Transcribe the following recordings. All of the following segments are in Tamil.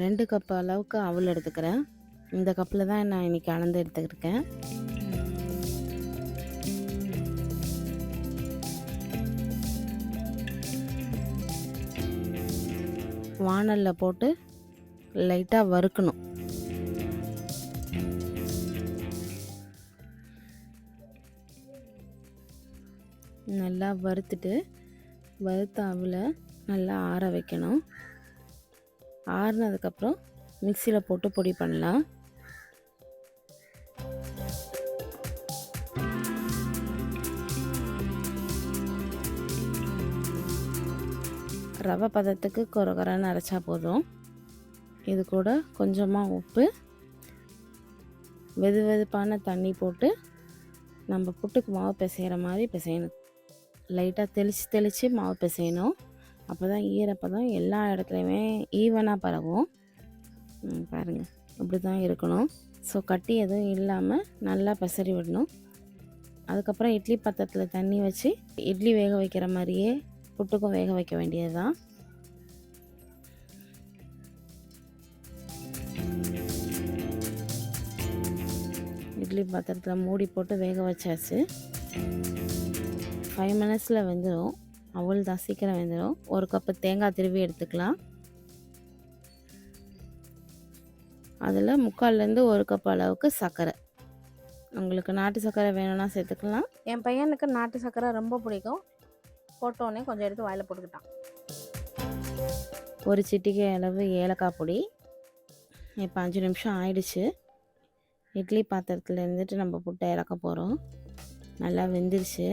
ரெண்டு கப் அளவுக்கு அவல் எடுத்துக்கிறேன். இந்த கப்பில் தான் நான் இன்றைக்கி அளந்து எடுத்துக்கிருக்கேன். வானலில் போட்டு லைட்டாக வறுக்கணும். நல்லா வறுத்துட்டு வறுத்த அவளை நல்லா ஆற வைக்கணும். ஆறுனதுக்கப்புறம் மிக்சியில் போட்டு பொடி பண்ணலாம். ரவை பதத்துக்கு குறகுறன்னு அரைச்சா போதும். இது கூட கொஞ்சமாக உப்பு வெது வெதுப்பான தண்ணி போட்டு நம்ம புட்டுக்கு மாவு பிசைகிற மாதிரி பிசையணும். லைட்டாக தெளித்து தெளித்து மாவு பிசையணும். அப்போ தான் ஈரப்போ தான் எல்லா இடத்துலையுமே ஈவனாக பரவும். பாருங்கள் இப்படி தான் இருக்கணும். ஸோ கட்டி எதுவும் இல்லாமல் நல்லா பிசறி விடணும். அதுக்கப்புறம் இட்லி பாத்திரத்தில் தண்ணி வச்சு இட்லி வேக வைக்கிற மாதிரியே புட்டுக்கும் வேக வைக்க வேண்டியது தான் இட்லி பாத்திரத்தில் மூடி போட்டு வேக வச்சாச்சு. ஃபைவ் மினிட்ஸில் வெந்துடும் அவள் தான் சீக்கிரம் வெந்துடும் ஒரு கப்பு தேங்காய் திருவி எடுத்துக்கலாம். அதில் முக்கால்லேருந்து ஒரு கப் அளவுக்கு சர்க்கரை. உங்களுக்கு நாட்டு சர்க்கரை வேணும்னா சேர்த்துக்கலாம். என் பையனுக்கு நாட்டு சர்க்கரை ரொம்ப பிடிக்கும். போட்டோன்னே கொஞ்சம் எடுத்து வாயில் போட்டுக்கிட்டான். ஒரு சிட்டிகை அளவு ஏலக்காய் பொடி. இப்போ அஞ்சு நிமிஷம் ஆயிடுச்சு. இட்லி பாத்திரத்தில் இருந்துட்டு நம்ம புட்டை இறக்க போகிறோம் நல்லா வெந்துருச்சு.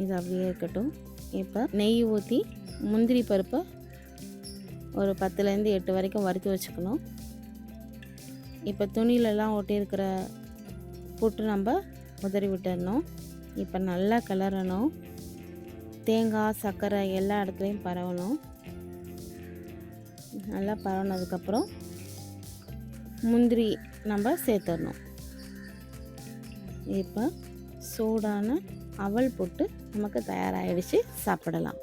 இது அப்படியே இருக்கட்டும். இப்போ நெய் ஊற்றி முந்திரி பருப்பை ஒரு பத்துலேருந்து எட்டு வரைக்கும் வறுத்து வச்சுக்கணும். இப்போ துணியிலலாம் ஒட்டியிருக்கிற புட்டு நம்ம உதறி விட்டுடணும் இப்போ நல்லா கிளறணும். தேங்காய் சர்க்கரை எல்லா இடத்துலையும் பரவணும். நல்லா பரவனதுக்கப்புறம் முந்திரி நம்ம சேர்த்துடணும். இப்போ சூடான அவல் போட்டு நமக்கு தயாராகிடுச்சு சாப்பிடலாம்.